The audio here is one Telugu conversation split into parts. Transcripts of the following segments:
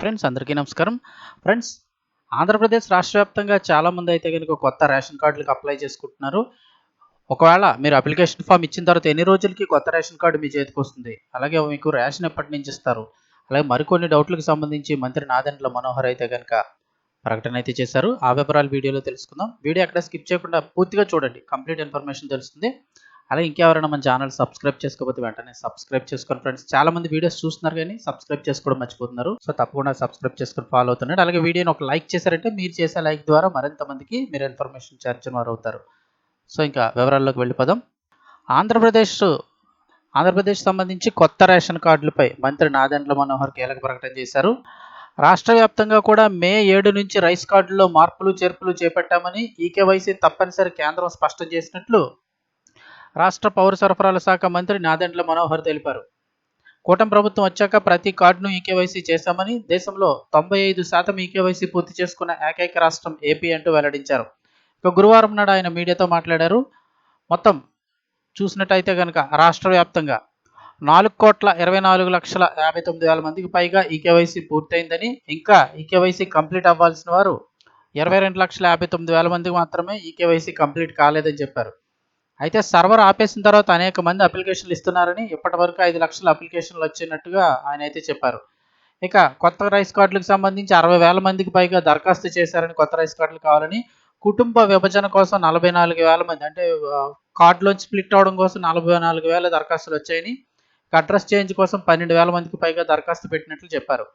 ఫ్రెండ్స్ అందరికీ నమస్కారం. ఫ్రెండ్స్ ఆంధ్రప్రదేశ్ రాష్ట్ర వ్యాప్తంగా చాలామంది అయితే కనుక కొత్త రేషన్ కార్డులకు అప్లై చేసుకుంటున్నారు. ఒకవేళ మీరు అప్లికేషన్ ఫామ్ ఇచ్చిన తర్వాత ఎన్ని రోజులకి కొత్త రేషన్ కార్డు మీ చేతికి వస్తుంది? అలాగే మీకు రేషన్ ఎప్పటి నుంచి ఇస్తారు? అలాగే మరికొన్ని డౌట్లకు సంబంధించి మంత్రి నాదెండ్ల మనోహర్ అయితే కనుక ప్రకటన అయితే చేశారు. ఆ వివరాలు వీడియోలో తెలుసుకుందాం. వీడియో అక్కడ స్కిప్ చేయకుండా పూర్తిగా చూడండి. కంప్లీట్ ఇన్ఫర్మేషన్ తెలుస్తుంది. అలాగే ఇంకెవరైనా మన ఛానల్ సబ్స్క్రైబ్ చేసుకోకపోతే వెంటనే సబ్స్క్రైబ్ చేసుకోండి ఫ్రెండ్స్. చాలా మంది వీడియోస్ చూస్తున్నారు కానీ సబ్స్క్రైబ్ చేసుకోవడం మర్చిపోతున్నారు. సో తప్పకుండా సబ్స్క్రైబ్ చేసుకొని ఫాలో అవుతున్నాడు అలాగే వీడియోని ఒక లైక్ చేశారంటే మీరు చేసే లైక్ ద్వారా మరింత మందికి మీరు ఇన్ఫర్మేషన్ చేర్చిన వారు అవుతారు. సో ఇంకా వివరాల్లోకి వెళ్ళిపోదాం. ఆంధ్రప్రదేశ్ ఆంధ్రప్రదేశ్ సంబంధించి కొత్త రేషన్ కార్డులపై మంత్రి నాదెండ్ల మనోహర్ కీలక ప్రకటన చేశారు. రాష్ట్ర వ్యాప్తంగా కూడా మే ఏడు నుంచి రైస్ కార్డుల్లో మార్పులు చేర్పులు చేపట్టామని ఈకేవైసీ తప్పనిసరి కేంద్రం స్పష్టం చేసినట్లు రాష్ట్ర పౌర సరఫరాల శాఖ మంత్రి నాదెండ్ల మనోహర్ తెలిపారు. కూటమి ప్రభుత్వం వచ్చాక ప్రతి కార్డును ఈకేవైసీ చేశామని దేశంలో తొంభై ఐదు శాతం ఈకేవైసీ పూర్తి చేసుకున్న ఏకైక రాష్ట్రం ఏపీ అంటూ వెల్లడించారు. ఇక గురువారం నాడు ఆయన మీడియాతో మాట్లాడారు. మొత్తం చూసినట్టయితే కనుక రాష్ట్ర వ్యాప్తంగా నాలుగు కోట్ల ఇరవై నాలుగు లక్షల యాభై తొమ్మిది వేల మందికి పైగా ఈకేవైసీ పూర్తయిందని ఇంకా ఈకేవైసీ కంప్లీట్ అవ్వాల్సిన వారు ఇరవై రెండు లక్షల యాభై తొమ్మిది వేల మందికి మాత్రమే ఈకేవైసీ కంప్లీట్ కాలేదని చెప్పారు. అయితే సర్వర్ ఆపేసిన తర్వాత అనేక మంది అప్లికేషన్లు ఇస్తున్నారని ఇప్పటి వరకు ఐదు లక్షల అప్లికేషన్లు వచ్చినట్టుగా ఆయన అయితే చెప్పారు. ఇక కొత్త రైస్ కార్డులకు సంబంధించి అరవై వేల మందికి పైగా దరఖాస్తు చేశారని కొత్త రైస్ కార్డులు కావాలని కుటుంబ విభజన కోసం నలభై నాలుగు వేల మంది అంటే కార్డులోంచి స్ప్లిట్ అవడం కోసం నలభై నాలుగు వేల దరఖాస్తులు వచ్చాయని అడ్రస్ చేంజ్ కోసం పన్నెండు వేల మందికి పైగా దరఖాస్తు పెట్టినట్లు చెప్పారు.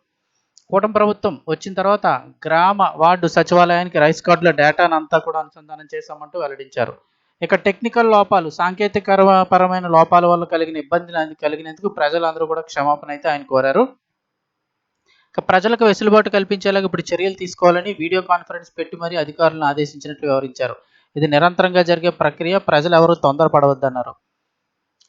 కూటమి ప్రభుత్వం వచ్చిన తర్వాత గ్రామ వార్డు సచివాలయానికి రైస్ కార్డుల డేటాను అంతా కూడా అనుసంధానం చేశామంటూ వెల్లడించారు. ఇక టెక్నికల్ లోపాలు సాంకేతిక పరమైన లోపాల వల్ల కలిగిన ఇబ్బందులు కలిగినందుకు ప్రజలందరూ కూడా క్షమాపణ అయితే ఆయన కోరారు. ఇక ప్రజలకు వెసులుబాటు కల్పించేలాగా ఇప్పుడు చర్యలు తీసుకోవాలని వీడియో కాన్ఫరెన్స్ పెట్టి మరీ అధికారులను ఆదేశించినట్లు వివరించారు. ఇది నిరంతరంగా జరిగే ప్రక్రియ ప్రజలు ఎవరూ తొందరపడవద్దన్నారు.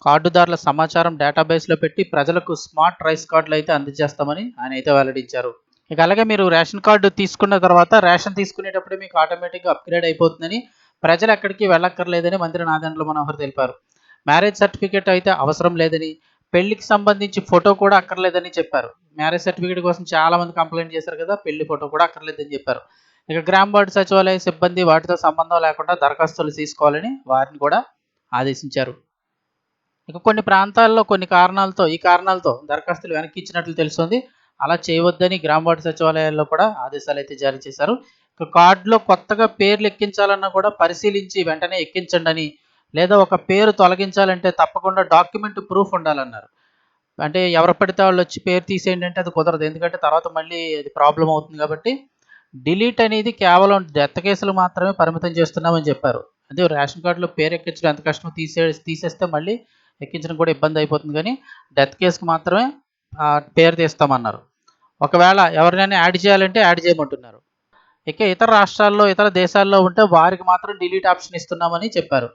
కార్డుదారుల సమాచారం డేటాబేస్లో పెట్టి ప్రజలకు స్మార్ట్ రైస్ కార్డులు అయితే అందజేస్తామని ఆయన అయితే వెల్లడించారు. ఇక అలాగే మీరు రేషన్ కార్డు తీసుకున్న తర్వాత రేషన్ తీసుకునేటప్పుడు మీకు ఆటోమేటిక్గా అప్గ్రేడ్ అయిపోతుందని ప్రజలు ఎక్కడికి వెళ్ళక్కర్లేదని మంత్రి నాదెండ్ల మనోహర్ తెలిపారు. మ్యారేజ్ సర్టిఫికేట్ అయితే అవసరం లేదని పెళ్ళికి సంబంధించి ఫోటో కూడా అక్కర్లేదని చెప్పారు. మ్యారేజ్ సర్టిఫికేట్ కోసం చాలా మంది కంప్లైంట్ చేశారు కదా పెళ్ళి ఫోటో కూడా అక్కర్లేదని చెప్పారు. ఇక గ్రామ వార్డు సచివాలయ సిబ్బంది వాటితో సంబంధం లేకుండా దరఖాస్తులు తీసుకోవాలని వారిని కూడా ఆదేశించారు. ఇక కొన్ని ప్రాంతాల్లో కొన్ని కారణాలతో ఈ కారణాలతో దరఖాస్తులు వెనక్కి ఇచ్చినట్లు తెలుస్తుంది. అలా చేయవద్దని గ్రామ వార్డు సచివాలయాల్లో కూడా ఆదేశాలు అయితే జారీ చేశారు. కార్డులో కొత్తగా పేర్లు ఎక్కించాలన్నా కూడా పరిశీలించి వెంటనే ఎక్కించండి అని లేదా ఒక పేరు తొలగించాలంటే తప్పకుండా డాక్యుమెంట్ ప్రూఫ్ ఉండాలన్నారు. అంటే ఎవరు పడితే వాళ్ళు వచ్చి పేరు తీసేయండి అంటే అది కుదరదు. ఎందుకంటే తర్వాత మళ్ళీ అది ప్రాబ్లం అవుతుంది కాబట్టి డిలీట్ అనేది కేవలం డెత్ కేసులు మాత్రమే పరిమితం చేస్తున్నామని చెప్పారు. అదే రేషన్ కార్డులో పేరు ఎక్కించడం ఎంత కష్టమో తీసే తీసేస్తే మళ్ళీ ఎక్కించడం కూడా ఇబ్బంది అయిపోతుంది కానీ డెత్ కేసుకు మాత్రమే పేరు తీస్తామన్నారు. ఒకవేళ ఎవరినైనా యాడ్ చేయాలంటే యాడ్ చేయమంటున్నారు. ఇక ఇతర రాష్ట్రాల్లో ఇతర దేశాల్లో ఉంటే వారికి మాత్రం డిలీట్ ఆప్షన్ ఇస్తున్నామని చెప్పారు.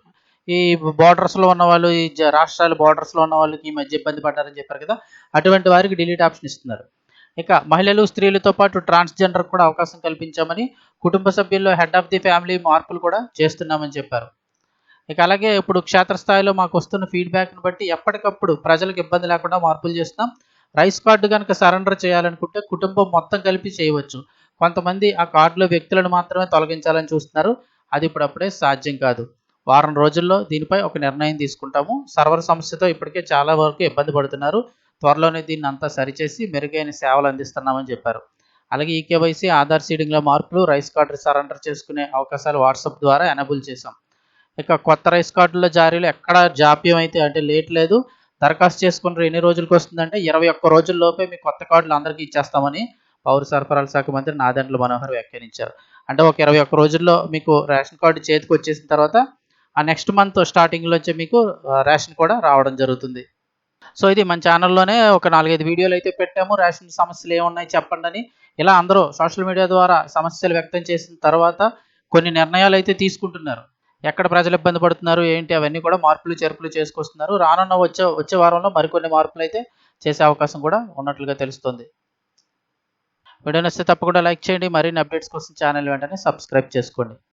ఈ బార్డర్స్లో ఉన్న వాళ్ళు ఈ రాష్ట్రాల బార్డర్స్లో ఉన్న వాళ్ళకి ఈ మధ్య ఇబ్బంది పడ్డారని చెప్పారు కదా అటువంటి వారికి డిలీట్ ఆప్షన్ ఇస్తున్నారు. ఇక మహిళలు స్త్రీలతో పాటు ట్రాన్స్జెండర్ కూడా అవకాశం కల్పించామని కుటుంబ సభ్యుల్లో హెడ్ ఆఫ్ ది ఫ్యామిలీ మార్పులు కూడా చేస్తున్నామని చెప్పారు. ఇక అలాగే ఇప్పుడు క్షేత్రస్థాయిలో మాకు వస్తున్న ఫీడ్బ్యాక్ను బట్టి ఎప్పటికప్పుడు ప్రజలకు ఇబ్బంది లేకుండా మార్పులు చేస్తున్నాం. రైస్ కార్డు కనుక సరెండర్ చేయాలనుకుంటే కుటుంబం మొత్తం కలిపి చేయవచ్చు. కొంతమంది ఆ కార్డులో వ్యక్తులను మాత్రమే తొలగించాలని చూస్తున్నారు. అది ఇప్పుడప్పుడే సాధ్యం కాదు. వారం రోజుల్లో దీనిపై ఒక నిర్ణయం తీసుకుంటాము. సర్వర్ సమస్యతో ఇప్పటికే చాలా వరకు ఇబ్బంది పడుతున్నారు. త్వరలోనే దీన్ని అంతా సరిచేసి మెరుగైన సేవలు అందిస్తున్నామని చెప్పారు. అలాగే ఈకేవైసీ ఆధార్ సీడింగ్లో మార్పులు రైస్ కార్డు సరెండర్ చేసుకునే అవకాశాలు వాట్సాప్ ద్వారా ఎనబుల్ చేశాం. ఇక కొత్త రైస్ కార్డుల జారీలు ఎక్కడ జాప్యం అయితే అంటే లేట్ లేదు. దరఖాస్తు చేసుకుంటారు ఎన్ని రోజులకు వస్తుందంటే ఇరవై ఒక్క రోజుల్లోపే మీ కొత్త కార్డులు అందరికీ ఇచ్చేస్తామని పౌర సరఫరాల శాఖ మంత్రి నాదెండ్ల మనోహర్ వ్యాఖ్యానించారు. అంటే ఒక ఇరవై ఒక్క రోజుల్లో మీకు రేషన్ కార్డు చేతికి వచ్చేసిన తర్వాత ఆ నెక్స్ట్ మంత్ స్టార్టింగ్లో మీకు రేషన్ కూడా రావడం జరుగుతుంది. సో ఇది మన ఛానల్లోనే ఒక నాలుగైదు వీడియోలు అయితే పెట్టాము. రేషన్ సమస్యలు ఏమున్నాయి చెప్పండి అని. ఇలా అందరూ సోషల్ మీడియా ద్వారా సమస్యలు వ్యక్తం చేసిన తర్వాత కొన్ని నిర్ణయాలు అయితే తీసుకుంటున్నారు. ఎక్కడ ప్రజలు ఇబ్బంది పడుతున్నారు ఏంటి అవన్నీ కూడా మార్పులు చేర్పులు చేసుకొస్తున్నారు. రానున్న వచ్చే వచ్చే వారంలో మరికొన్ని మార్పులు అయితే చేసే అవకాశం కూడా ఉన్నట్లుగా తెలుస్తుంది. వీడియో నచ్చితే తప్పకుండా లైక్ చేయండి. మరిన్ని అప్డేట్స్ కోసం ఛానల్ వెంటనే సబ్స్క్రైబ్ చేసుకోండి.